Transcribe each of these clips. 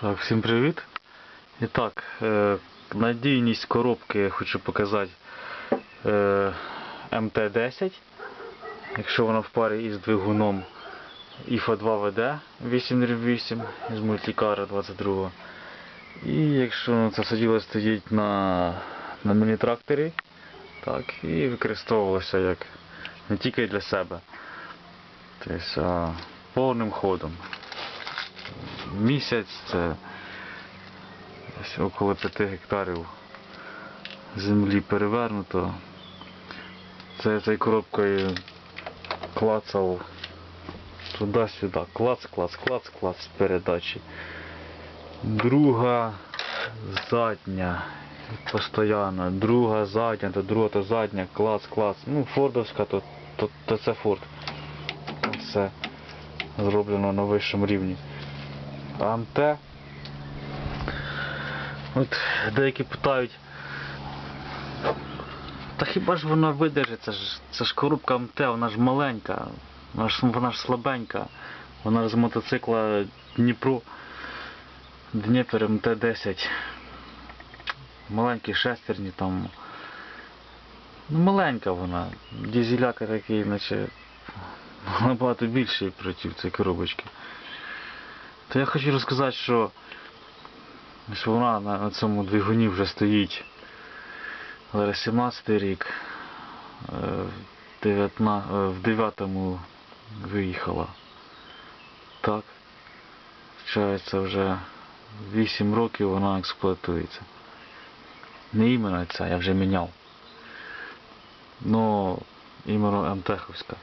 Так, всім привіт. І так, е, надійність коробки я хочу показати е, МТ-10. Якщо вона в парі із двигуном IFA 2 ВД 8 із мультикара 22. І якщо це все діло стоїть на, на міні-тракторі, так, і використовувалося як не тільки для себе, тобто, повним ходом. Місяць це около 5 гектарів землі перевернуто. Це цією коробкою клацав туди-сюди. Клац, клац, клац, клац передачі. Друга задня. Постоянно. Друга задня, то друга, то задня, клац, клац. Ну, фордовська, то, то, то це форд. Все зроблено на вищому рівні. АМТ. От деякі питають. Та хіба ж вона видержить? Це ж, це ж коробка МТ, вона ж маленька, вона ж, вона ж слабенька. Вона з мотоцикла Дніпро Дніпер МТ-10. Маленькі шестерні там. Ну, маленька вона. Дізеляка такий, наче набагато більший проти цієї коробочки. То я хочу розказати, що, що вона на, цьому двигуні вже стоїть. Зараз 17 рік. е, в 19, е, 9-му виїхала. Так. Вчається вже 8 років вона експлуатується. Не іменно ця, я вже міняв. Ну, іменно МТХовська.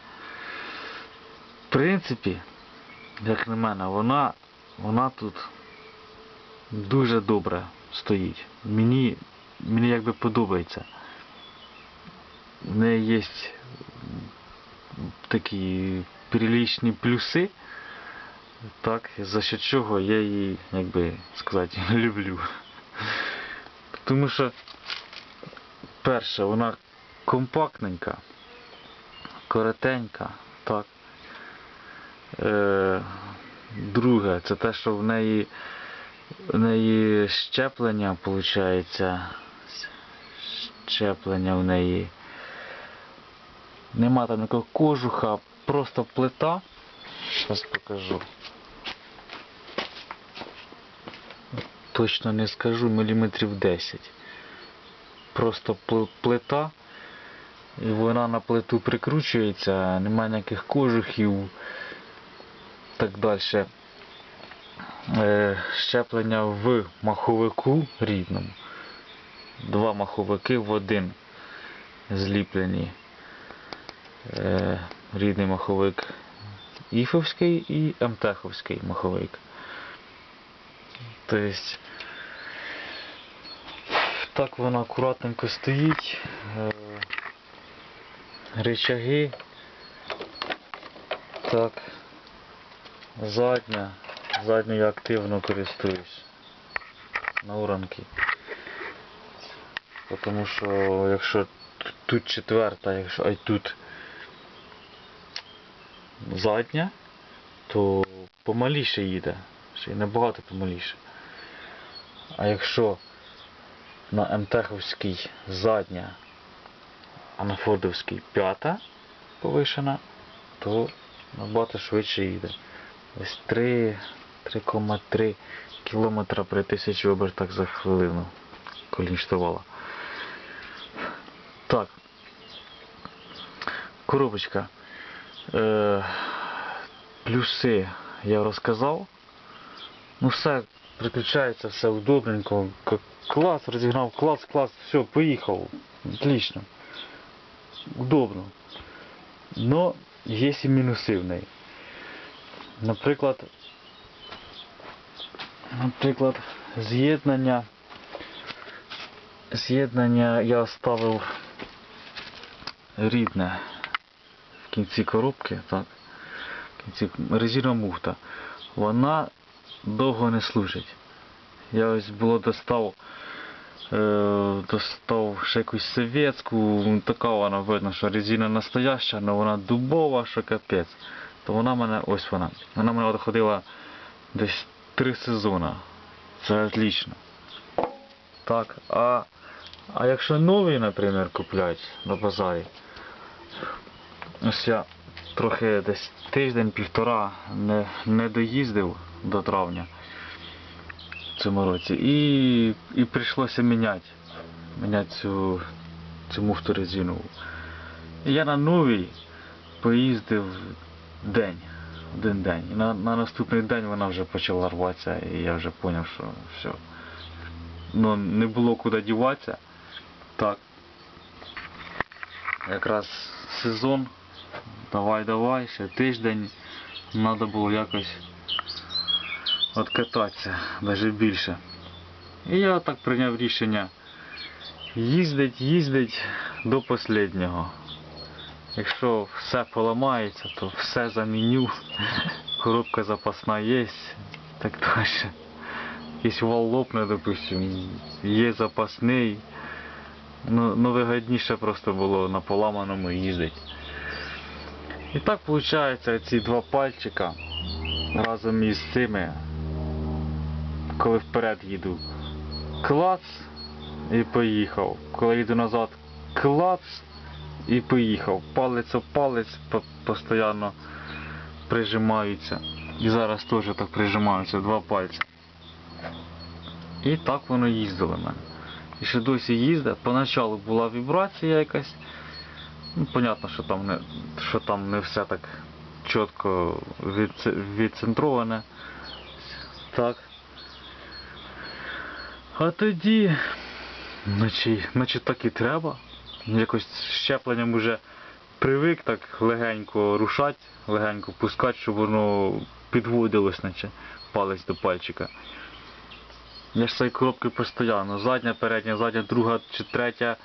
В принципі, як на мене, вона, вона тут дуже добре стоїть. Мені, мені якби подобається. В неї є такі прилічні плюси. Так, за що чого я її, як би сказати, люблю. Тому що, перше, вона компактненька, коротенька, так. Е, друге, це те, що в неї, в неї щеплення, виходить, щеплення в неї. Нема там ніякого кожуха, просто плита. Зараз покажу. Точно не скажу, міліметрів 10. Просто плита. І вона на плиту прикручується, немає ніяких кожухів. Так далі. Е, щеплення в маховику рідному. Два маховики в один зліплені. Е, рідний маховик Іфовський і МТХовський маховик. Тобто так вона акуратненько стоїть. Е, Рычаги. Так. Задня. Задню я активно користуюсь. На уранки. Тому що якщо тут четверта, якщо а й тут задня, то помаліше їде. Ще й набагато помаліше. А якщо на МТХовській задня, а на Фордовській п'ята повишена, то набагато швидше їде. Ось 3,3 км при 1000 обертах за хвилину колінштувала. Так. Коробочка. Е, плюси я розказав. Ну все, приключається, все удобненько. Клас, розігнав, клас, клас, все, поїхав. Отлично. Удобно. Но є і мінуси в неї. Наприклад, наприклад, з'єднання. З'єднання я оставив рідне в кінці коробки, так. В кінці резина муфта. Вона довго не служить. Я ось було достав, е, достав ще якусь совєтську, така вона видно, що резина настояща, але вона дубова, що капець. То вона мене, ось вона. Вона мене ходила десь три сезони. Це отлично. Так, а, а якщо новий, наприклад, куплять на базарі, ось я трохи десь тиждень-півтора не, не доїздив до травня в цьому році і, і прийшлося міняти, міняти цю, цю муфту резинову. Я на новій поїздив день, один день. І на, на наступний день вона вже почала рватися, і я вже зрозумів, що все. Ну, не було куди діватися. Так. Якраз сезон. Давай, давай, ще тиждень. Треба було якось откататися, навіть більше. І я так прийняв рішення їздить, їздить до останнього. Якщо все поламається, то все заміню. Коробка запасна є, так далі. Якийсь вал лопне, допустим, є запасний. Ну, ну вигідніше просто було на поламаному їздити. І так виходить ці два пальчика разом із цими, коли вперед їду, клац і поїхав. Коли їду назад, клац і поїхав. Палець об палець постійно прижимаються. І зараз теж так прижимаються два пальці. І так воно їздило в мене. І ще досі їздить. Поначалу була вібрація якась. Ну, понятно, що там не, що там не все так чітко відце- відцентроване. Так. А тоді, наче, наче так і треба. Якось з щепленням уже привик так легенько рушати, легенько пускати, щоб воно підводилось, наче палець до пальчика. Я ж цієї коробки постійно. Задня, передня, задня, друга чи третя,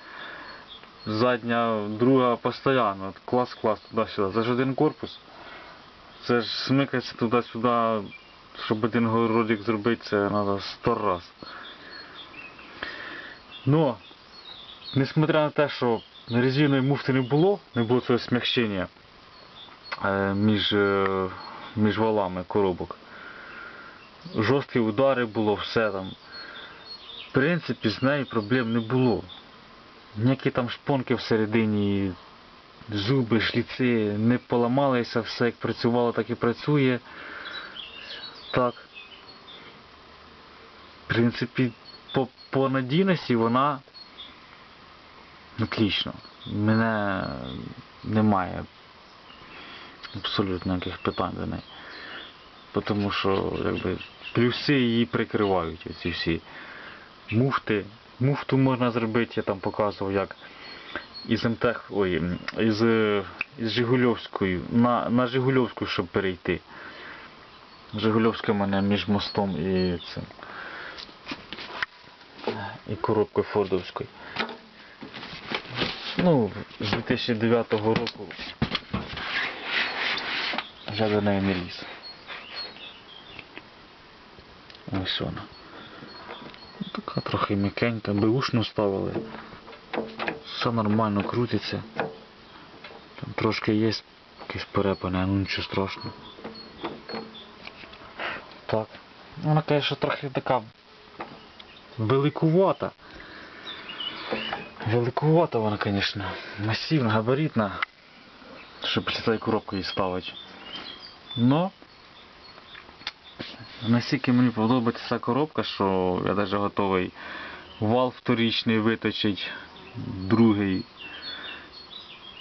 задня, друга постійно. Клас, клас, туди-сюди. Це ж один корпус. Це ж смикається туди-сюди, щоб один городик зробити, це треба сто раз. Но, несмотря на те, що резинової муфти не було, не було цього смягчення е, між, е, між валами коробок. Жорсткі удари було, все там. В принципі, з нею проблем не було. Ніякі там шпонки всередині, зуби, шліци не поламалися, все як працювало, так і працює. Так. В принципі, по, по надійності вона отлично. Мене немає абсолютно ніяких питань до неї. Тому що якби, плюси її прикривають оці всі муфти. Муфту можна зробити, я там показував, як із МТЕХ, ой, із, із Жигульовською, на, на Жигульовську, щоб перейти. Жигульовська в мене між мостом і цим. І коробкою Фордовською. Ну, з 2009 року вже до неї не ліз. Ось вона. Ну, Така трохи м'якенька, беушну ставили. Все нормально крутиться. Там трошки є якесь перепане, ну нічого страшного. Так. Вона, конечно, трохи така великувата. Великувата вона, конечно. Масивна, габаритна. Щоб після цієї коробки її ставити. Но настільки мені подобається ця коробка, що я навіть готовий вал вторічний виточити, другий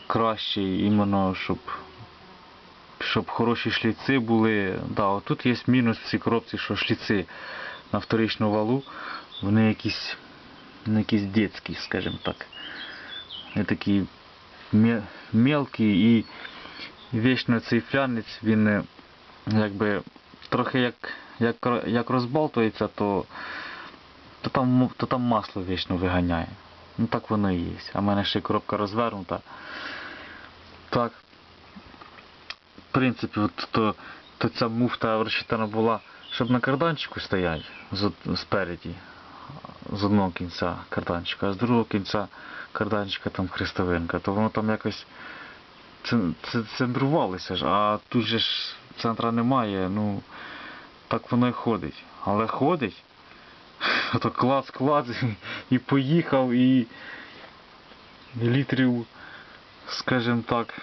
кращий, іменно щоб, щоб хороші шліци були. Да, отут є мінус в цій коробці, що шліци на вторичну валу, вони якісь, ну, якісь дитячі, скажімо так. Такі мє- мелкі і вічно цей флянець, він е, якби трохи як, як, як розбалтується, то, то, там, то там масло вічно виганяє. Ну так воно і є. А в мене ще коробка розвернута. Так. В принципі, от, то, то ця муфта розчитана була, щоб на карданчику стояти спереді, з одного кінця карданчика, а з другого кінця карданчика там хрестовинка, то воно там якось центрувалося ж, а тут же ж центра немає, ну так воно і ходить. Але ходить, ото клац клац і поїхав і літрів, скажімо так,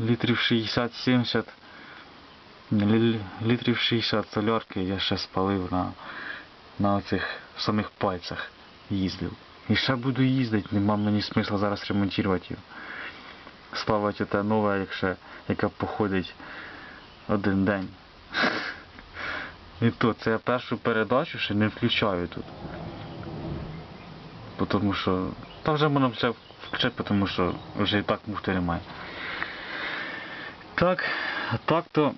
літрів 60-70, літрів 60 солярки я ще спалив на, на оцих самих пальцях їздив. І ще буду їздити, нема мені смисла зараз ремонтувати його. Ставити те нове, якщо, яке походить один день. І то, це я першу передачу ще не включаю тут. Тому що. Та вже можна все включати, тому що вже і так муфти немає. Так, так то.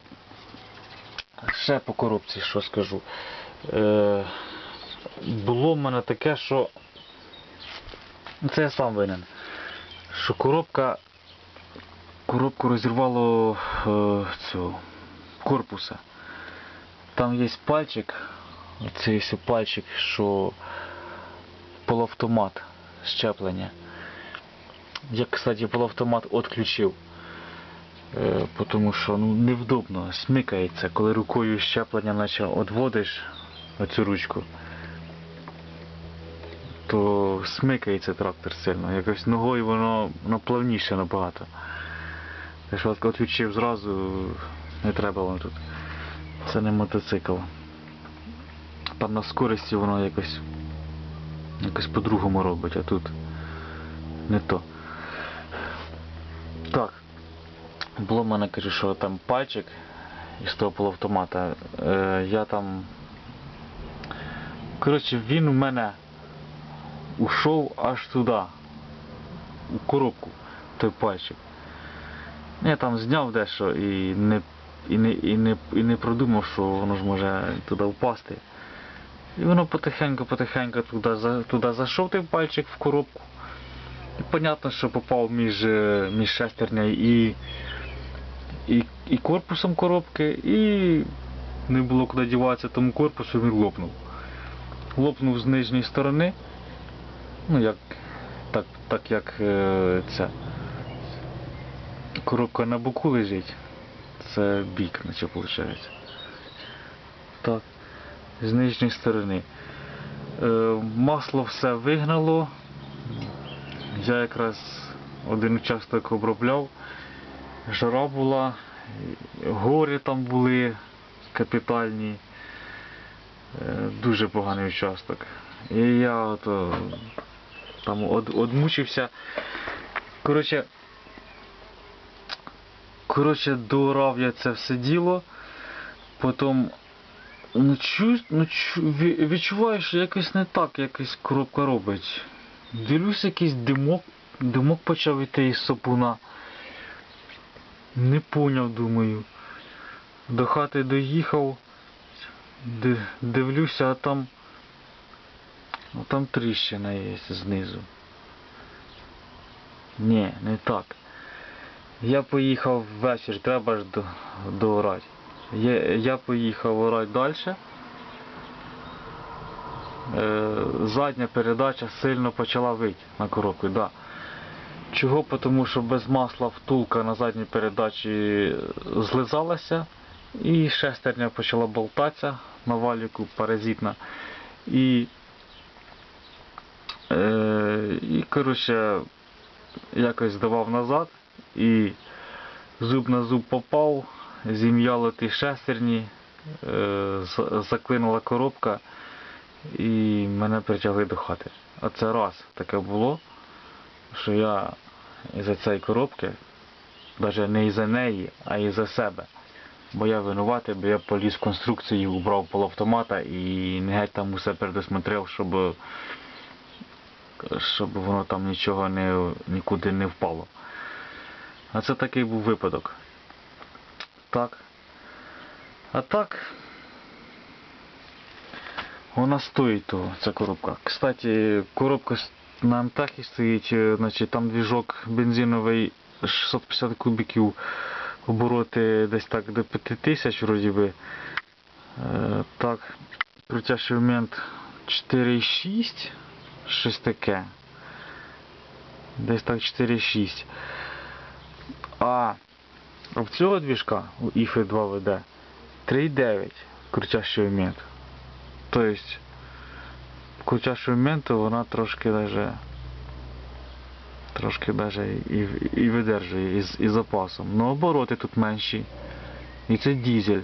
Ще по коробці що скажу. Е, було в мене таке, що. Це я сам винен. Що коробка. Коробку розірвало е, цього корпуса. Там є пальчик, це є пальчик, що полуавтомат щеплення. Я, кстати, полуавтомат відключив. Е, тому що ну, невдобно, смикається, коли рукою щеплення наче відводиш оцю ручку, то смикається трактор сильно. Якось ногою воно, воно плавніше набагато. Так що от зразу, не треба воно тут. Це не мотоцикл. Там на скорості воно якось якось по-другому робить, а тут не то. Так. Було в мене, кажу, що там пальчик із того полуавтомата. Е, я там. Коротше, він у мене ушов аж туди. У коробку, той пальчик. Я там зняв дещо і не і не, і не, і не продумав, що воно ж може туди впасти. І воно потихеньку-потихеньку туди, туди зайшов той пальчик в коробку. І понятно, що попав між, між шестернею і, і, і корпусом коробки, і не було куди діватися тому корпусу, він лопнув. Лопнув з нижньої сторони. Ну, як, так, так як е, ця коробка на боку лежить. Це бік, наче виходить. Так. З нижньої сторони. Е, масло все вигнало. Я якраз один участок обробляв. Жара була, гори там були капітальні. Е, Дуже поганий участок. І я ото там од, одмучився. Коротше, Коротше, доорав я це все діло. Потім ну, чу, ну, чу, відчуваю, що якось не так, якось коробка робить. Дивлюсь, якийсь димок, димок почав іти із сапуна. Не поняв, думаю. До хати доїхав, дивлюся, а там. А там тріщина є знизу. Ні, не так. Я поїхав ввечері, треба ж до, доорати. Я, я поїхав орати далі. Е, задня передача сильно почала вити на коробку, да. Чого? Тому що без масла втулка на задній передачі злизалася і шестерня почала болтатися на валіку паразитна. І, е, і коротше, якось давав назад і зуб на зуб попав, зім'яло ті шестерні, е, заклинула коробка і мене притягли до хати. А це раз таке було, що я із-за цієї коробки, навіть не із-за неї, а із-за себе. Бо я винуватий, бо я поліз в конструкцію, убрав полуавтомата і не геть там усе передосмотрев, щоб, щоб воно там нічого не, нікуди не впало. А це такий був випадок. Так. А так. Вона стоїть того, ця коробка. Кстати, коробка на Антахі стоїть, е, значить там двіжок бензиновий 650 кубиків, обороти десь так до 5000 вроді би. Е, так, крутящий момент 4,6, щось таке. Десь так 4,6. А в цього двіжка у IFE 2 VD 3,9 крутящий момент. Тобто крутящому моменту вона трошки даже трошки даже і, і видержує із, із запасом. Ну обороти тут менші. І це дізель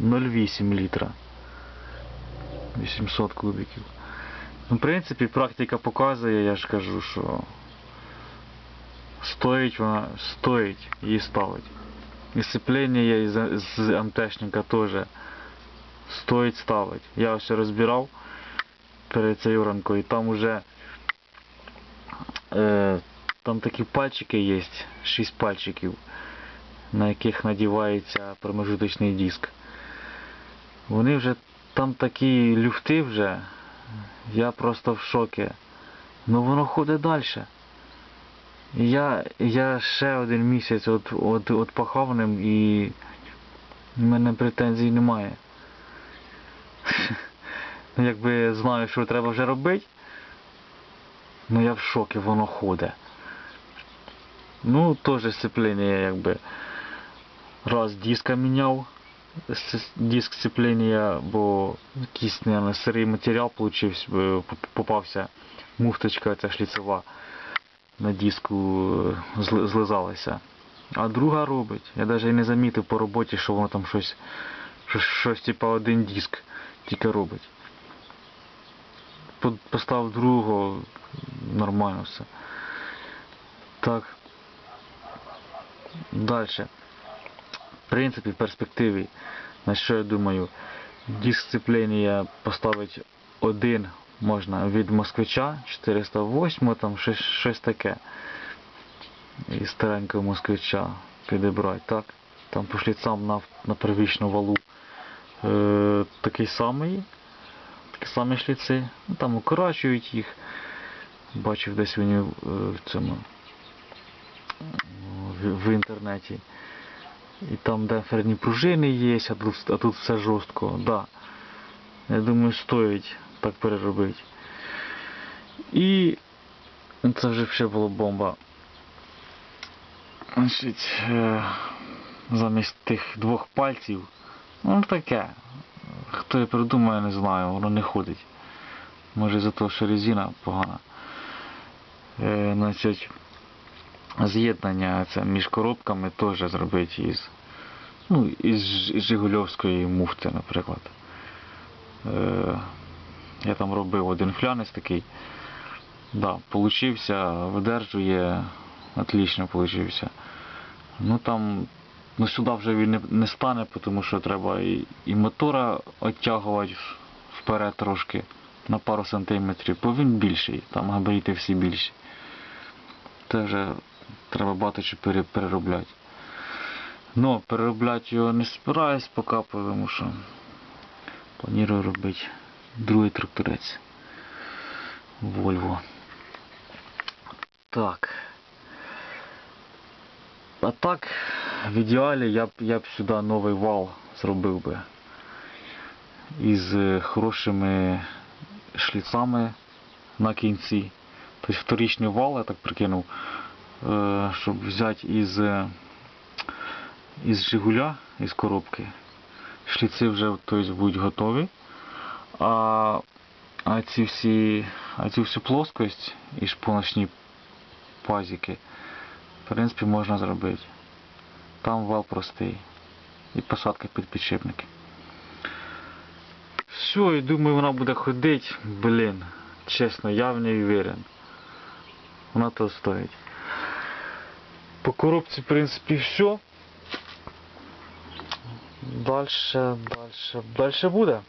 0,8 літра. 800 кубиків. Ну, в принципі, практика показує, я ж кажу, що стоїть вона, стоїть її ставить. І сцеплення є із, з МТшника теж стоїть ставить. Я все розбирав перед цією ранкою, і там уже е, там такі пальчики є, 6 пальчиків, на яких надівається промежуточний диск. Вони вже там такі люфти вже, я просто в шокі. Ну воно ходить далі. Я, я ще один місяць от, от, от пахав і в мене претензій немає. Ну, якби знаю, що треба вже робити. Ну я в шокі, воно ходить. Ну, теж сцеплення якби. Раз диска міняв, диск сцеплення, бо якийсь, наверное, сирий матеріал получився, е, попався муфточка ця шліцева на диску е, злизалася. А друга робить. Я навіть і не замітив по роботі, що воно там щось, щось, щось типа один диск тільки робить. Поставив другого, нормально все. Так. Далі. В принципі, в перспективі, на що я думаю, диск сцеплення поставити один можна від москвича 408, там щось, щось таке. І старенького москвича підібрати, так? Там по шліцам на, на первічну валу е, такий самий, такі самі шліци. Ну, там укорачують їх. Бачив десь вони е, в цьому в, інтернеті. І там демпферні пружини є, а тут, а тут все жорстко. Да. Я думаю, стоїть так переробити. І це вже ще була бомба. Значить, е, замість тих двох пальців, ну таке. Хто я придумає, не знаю, воно не ходить. Може за те, що резина погана. Е, значить, з'єднання це між коробками теж зробити із, ну, із Жигульовської муфти, наприклад. Е, я там робив один флянець такий. Да, получився, видержує, отлично получився. Ну там, ну сюди вже він не, не стане, тому що треба і, і мотора оттягувати вперед трошки на пару сантиметрів, бо він більший, там габарити всі більші. Це вже треба багато чи переробляти. Ну, переробляти його не збираюсь поки, тому що планую робити другий тракторець. Volvo. Так. А так, в ідеалі я б, я б сюди новий вал зробив би. Із е, хорошими шліцами на кінці. Тобто вторичний вал, я так прикинув, щоб взяти із, е, із Жигуля, із коробки. Шліци вже тобто, будуть готові. А, а ці всі, а цю всю плоскость і шпоночні пазики, в принципі, можна зробити. Там вал простий. І посадка під підшипники. Все, і думаю, вона буде ходити. Блін, чесно, я в ній уверен. Вона то стоїть. По коробці, в принципі, все. Дальше, дальше, дальше буде.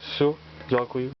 Все, дякую.